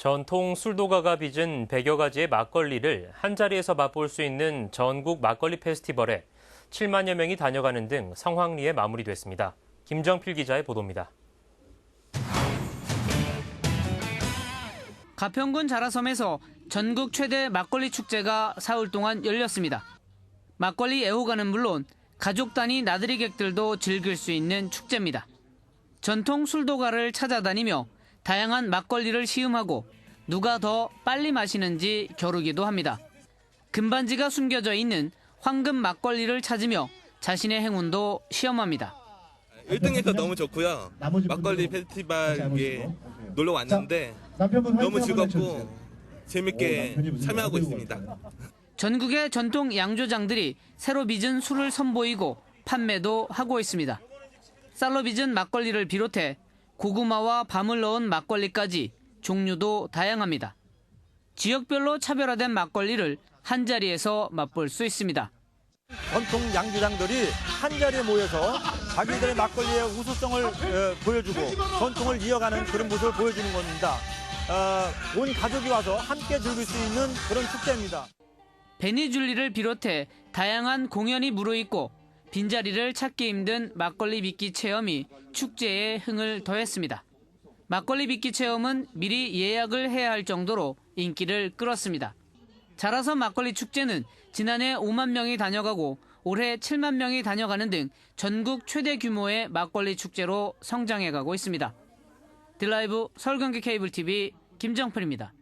전통 술도가가 빚은 100여 가지의 막걸리를 한자리에서 맛볼 수 있는 전국 막걸리 페스티벌에 7만여 명이 다녀가는 등 성황리에 마무리됐습니다. 김정필 기자의 보도입니다. 가평군 자라섬에서 전국 최대 막걸리 축제가 사흘 동안 열렸습니다. 막걸리 애호가는 물론 가족 단위 나들이객들도 즐길 수 있는 축제입니다. 전통 술도가를 찾아다니며 다양한 막걸리를 시음하고 누가 더 빨리 마시는지 겨루기도 합니다. 금반지가 숨겨져 있는 황금 막걸리를 찾으며 자신의 행운도 시험합니다. 1등해서 너무 좋고요. 막걸리 페스티벌에 놀러 왔는데 너무 즐겁고. 재밌게 참여하고 있습니다. 전국의 전통 양조장들이 새로 빚은 술을 선보이고 판매도 하고 있습니다. 쌀로 빚은 막걸리를 비롯해 고구마와 밤을 넣은 막걸리까지 종류도 다양합니다. 지역별로 차별화된 막걸리를 한자리에서 맛볼 수 있습니다. 전통 양조장들이 한자리에 모여서 자기들의 막걸리의 우수성을 어, 보여주고 전통을 이어가는 그런 모습을 보여주는 겁니다. 어, 온 가족이 와서 함께 즐길 수 있는 그런 축제입니다. 베니줄리를 비롯해 다양한 공연이 무르익고 빈자리를 찾기 힘든 막걸리 빚기 체험이 축제에 흥을 더했습니다. 막걸리 빚기 체험은 미리 예약을 해야 할 정도로 인기를 끌었습니다. 자라섬 막걸리 축제는 지난해 5만 명이 다녀가고 올해 7만 명이 다녀가는 등 전국 최대 규모의 막걸리 축제로 성장해가고 있습니다. 딜라이브 서울경기 케이블 TV 김정필입니다.